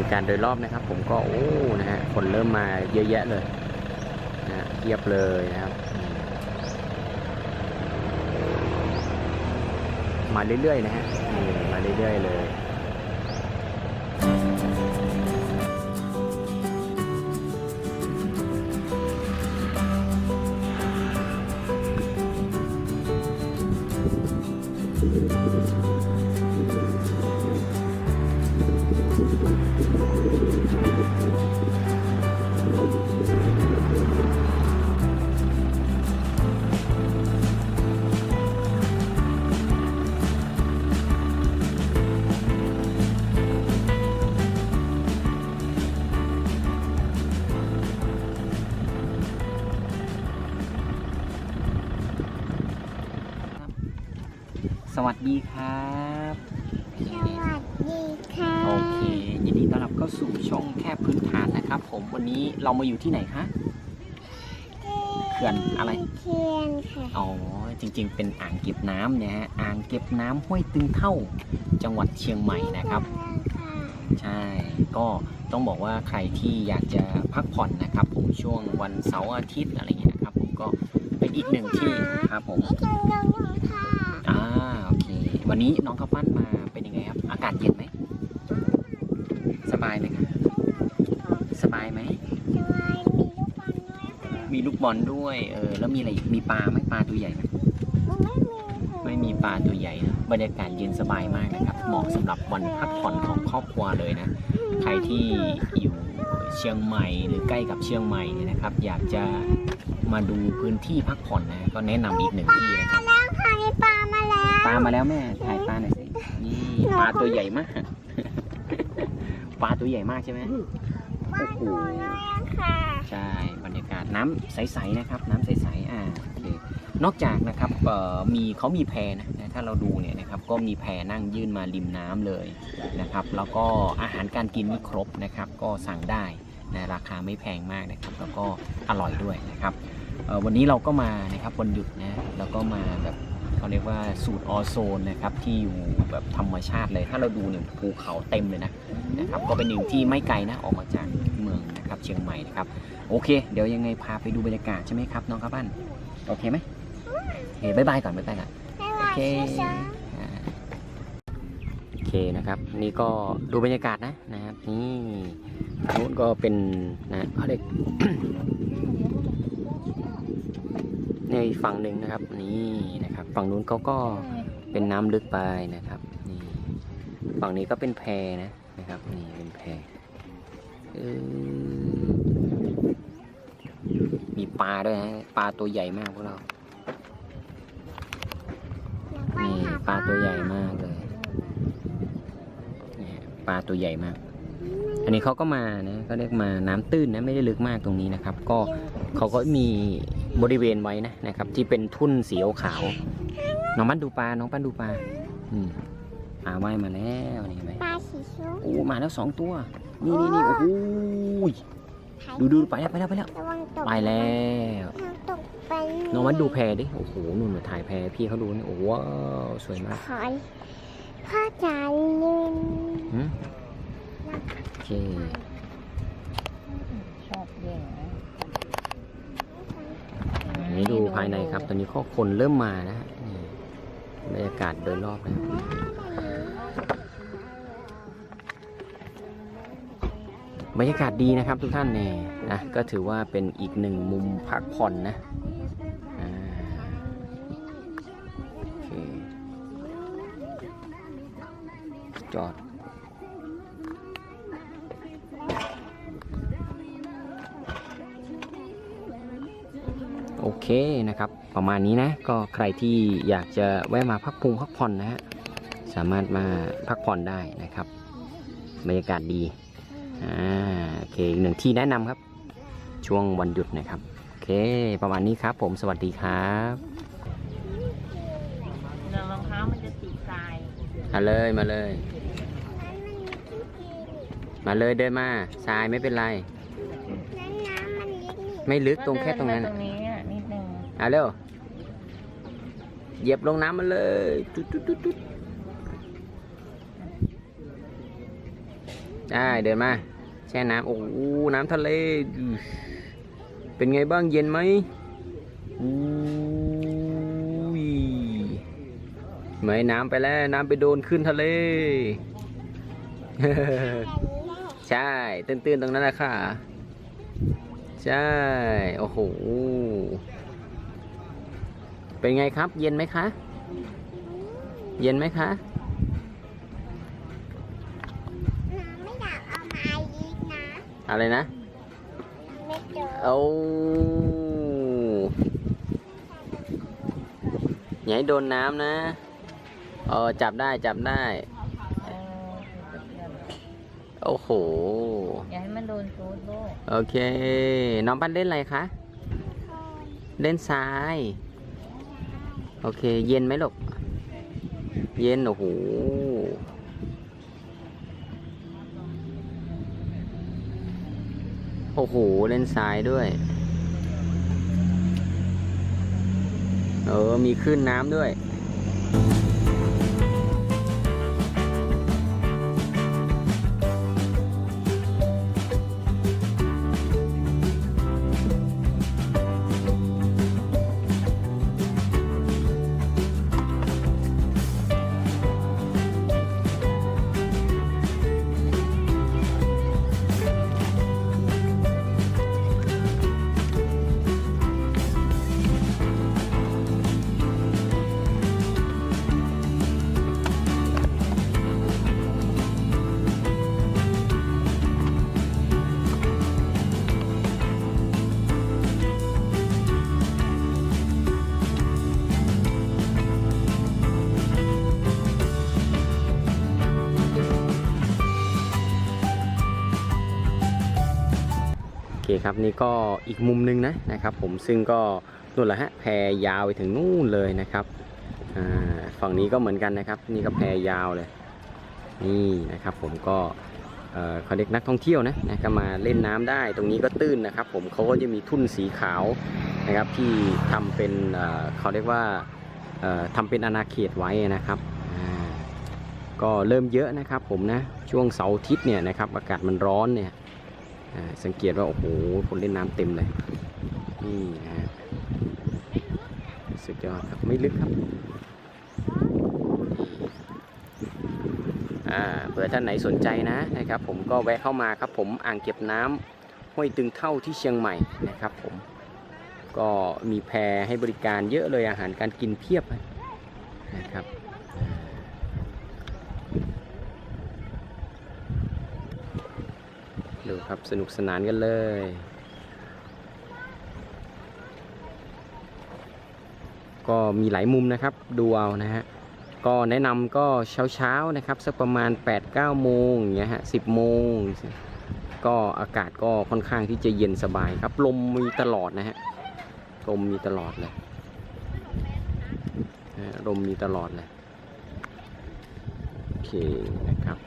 ริการโดยรอบนะครับ ผมก็โอ้นะฮะคนเริ่มมาเยอะแยะเลยนะเทียบเลยนะครับ มาเรื่อยๆนะฮะมาเรื่อยๆเลย วัสดีครับ สวัสดีค่ะโอเคยินดีต้อนรับเข้าสู่ช่องแค่พื้นฐานนะครับ ผมวันนี้เรามาอยู่ที่ไหนคะเขื่อนอะไรเทียนค่ะอ๋อจริง ๆ เป็นอ่างเก็บน้ำเนี่ยฮะอ่างเก็บน้ำห้วยตึงเท่าจังหวัดเชียงใหม่นะครับใช่ก็ต้องบอกว่าใครที่อยากจะพักผ่อนนะครับ ผมช่วงวันเสาร์อาทิตย์อะไรเงี้ยนะครับ ผมก็เป็นอีกหนึ่งที่ครับผมนี่จังยงยงค่ะอ่าโอเค วันนี้น้องข้าวปั้นมาเป็นยังไงครับ อากาศเย็นไหม สบายไหมครับสบายไหมสบายมีลูกบอลด้วยค่ะมีลูกบอลด้วย เออ แล้วมีอะไรอีกมีปลาไหมปลาตัวใหญ่ไหมมันไม่มีค่ะไม่มีปลาตัวใหญ่นะบรรยากาศเย็นสบายมากนะครับ เหมาะสำหรับวันพักผ่อนของครอบครัวเลยนะ ใครที่อยู่เชียงใหม่หรือใกล้กับเชียงใหม่เนี่ยนะครับ อยากจะมาดูพื้นที่พักผ่อนนะ ก็แนะนำอีกหนึ่งที่นะครับแล้วค่ะมี ปลามาแล้วปลามาแล้วแม่ถ่ายปลาหน่อยสินี่ปลาตัวใหญ่มาก ปลาตัวใหญ่มากใช่ไหมปลาตัวน้อยอะค่ะใช่บรรยากาศน้ำใสๆนะครับ น้ำใสๆอ่าโอเคนอกจากนะครับเอ่อมีเขามีแพนะนะถ้าเราดูเนี่ยนะครับก็มีแพนั่งยื่นมาริมน้ำเลยนะครับ แล้วก็อาหารการกินนี่ครบนะครับ ก็สั่งได้นะราคาไม่แพงมากนะครับ แล้วก็อร่อยด้วยนะครับเอ่อวันนี้เราก็มานะครับวันหยุดนะแล้วก็มาแบบ เขาเรียกว่าสูตรออโซนนะครับที่อยู่แบบธรรมชาติเลย ถ้าเราดูเนี่ยภูเขาเต็มเลยนะนะครับก็เป็นหนึ่งที่ไม่ไกลนะออกมาจากเมืองนะครับเชียงใหม่นะครับโอเค เดี๋ยวยังไงพาไปดูบรรยากาศใช่ไหมครับน้องครับบ้านโอเคไหมโอเคบายบายก่อนบายบายก่อนสโอวัสเคดีค่ะอ่าโอเคนะครับนี่ก็ดูบรรยากาศนะนะครับนี่นู้นก็เป็นนะเขาเรียก ในฝั่งหนึ่งนะครับนี่นะครับ ฝั่งนู้นเขาก็เป็นน้ำลึกไปนะครับนี่ฝั่งนี้ก็เป็นแพนะนะครับนี่เป็นแพมีปลาด้วยนะปลาตัวใหญ่มากพวกเรานี่ปลาตัวใหญ่มากเลยนี่ปลาตัวใหญ่มาก อันนี้เขาก็มานะเขาเรียกมาน้ำตื้นนะไม่ได้ลึกมากตรงนี้นะครับ ก็เขาก็มี บริเวณไว้นะนะครับ ที่เป็นทุ่นสีขาวๆน้องปั้นดูปลา น้องปั้นดูปลาอืมปลาว่ายมาแล้วนี่เห็นไหมปลาสีส้มโอ้มาแล้วสองตัว นี่นี่นี่โอ้โหดูดูไปแล้วไปแล้วไปแล้วระวังตกไปแล้วระวังตกไปน้องมันดูแพดิโอ้โหนู่นน่ะถ่ายแพพี่เขาดูนี่โอ้โหว้าวสวยมากขอยพ่อจ๋าลืมหืมโอเค ชอบเล่นนะ อั นนี้ดูภายในครับ ตอนนี้ข้อคนเริ่มมานะฮะนี่บรรยากาศโดยรอบนะบรรยากาศดีนะครับทุกท่านเนี่ยนะก็ถือว่าเป็นอีกหนึ่งมุมพักผ่อนนะอ่าโอเคจอด นะครับประมาณนี้นะก็ใครที่อยากจะแวะมาพักพุงพักผ่อนนะฮะสามารถมาพักผ่อนได้นะครับบรรยากาศดีอ่าโอเคอีกหนึ่งที่แนะนำครับ ช่วงวันหยุดนะครับโอเคประมาณนี้ครับ ผมสวัสดีครับรองเท้ามันจะติดทรายมาเลยมาเลย มาเลยเดินมาทรายไม่เป็นไรแล้วน้ำมันเล็กนิดไม่ลึกตรงแค่ตรงนั้นตรน่ะงนี้อะนิดนึง เอาเร็วเหยียบลงน้ำมาเลยตุ๊ดตุ๊ดตุ๊ดตุ๊ดได้เดินมาแช่น้ำโอ้โหน้ำทะเล เป็นไงบ้างเย็นไหมอู้ยไหมน้ำไปแล้วน้ำไปโดนขึ้นทะเล ใช่ตื้นๆตรงนั้นแหละค่ะ ใช่ โอ้โห เป็นไงครับ เย็นไหมคะ เย็นไหมคะน้ำไม่อยากเอามาอีกนะ อะไรนะ ไม่เจอเอาอย่าให้โดนน้ำนะ เออจับได้จับได้เออติดกระเทียมโอ้โห อย่าให้มันโดนซูดโลกโอเค น้องปั้นเล่นอะไรคะ เล่นทราย โอเค เย็นไหมลูก เย็น โอ้โห โอ้โห เล่นซ้ายด้วย เออ มีคลื่นน้ำด้วย คครับนี่ก็อีกมุมหนึงนะนะครับ ผมซึ่งก็นู่นแหละฮะแพยาวไปถึงนู่นเลยนะครับฝั่งนี้ก็เหมือนกันนะครับ นี่ก็แพยาวเลย นี่นะครับ ผมก็เขาเรียกนักท่องเที่ยวนะนะก็มาเล่นน้ำได้ตรงนี้ก็ตื้นนะครับ ผมเขาก็จะมีทุ่นสีขาวนะครับที่ทำเป็นเเขาเรียกว่าเอ่อทำเป็นอาณาเขตไว้นะครับก็เริ่มเยอะนะครับ ผมนะช่วงเสาร์อาทิตย์เนี่ยนะครับอากาศมันร้อนเนี่ย สังเกตว่า โอ้โหคนเล่นน้ำเต็มเลย นี่นะฮะสุดยอดครับ ไม่ลึกครับอ่าเผื่อท่านไหนสนใจนะนะครับ ผมก็แวะเข้ามาครับ ผมอ่างเก็บน้ำห้วยตึงเท่าที่เชียงใหม่นะครับผมก็มีแพรให้บริการเยอะเลยอาหารการกินเพียบนะครับ ดูครับสนุกสนานกันเลย ก็มีหลายมุมนะครับดูเอานะฮะก็แนะนำก็เช้าเช้านะครับสักประมาณ 8-9 โมงอย่างเงี้ยฮะ10 โมง ก็อากาศก็ค่อนข้างที่จะเย็นสบายครับลมมีตลอดนะฮะลมมีตลอดเลยลมมีตลอดเลยโอเคนะครับ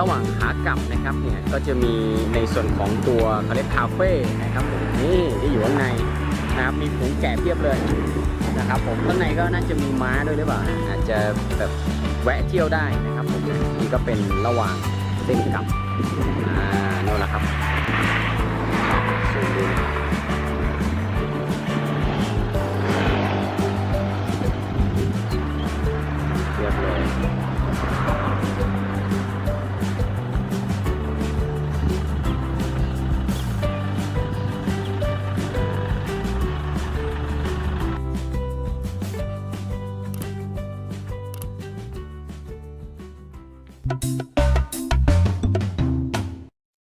ระหว่างขากลับนะครับเนี่ยก็จะมีในส่วนของตัวเขาเรียกคาเฟ่นะครับผมนี่ที่อยู่ข้างในนะครับมีฝูงแกะเพียบเลยนะครับผมข้างในก็น่าจะมีม้าด้วยหรือเปล่าอาจจะแบบแวะเที่ยวได้นะครับผมนี่ก็เป็นระหว่างเส้นกลับอ่าโน่นแหละครับซูมดูเรียบเลย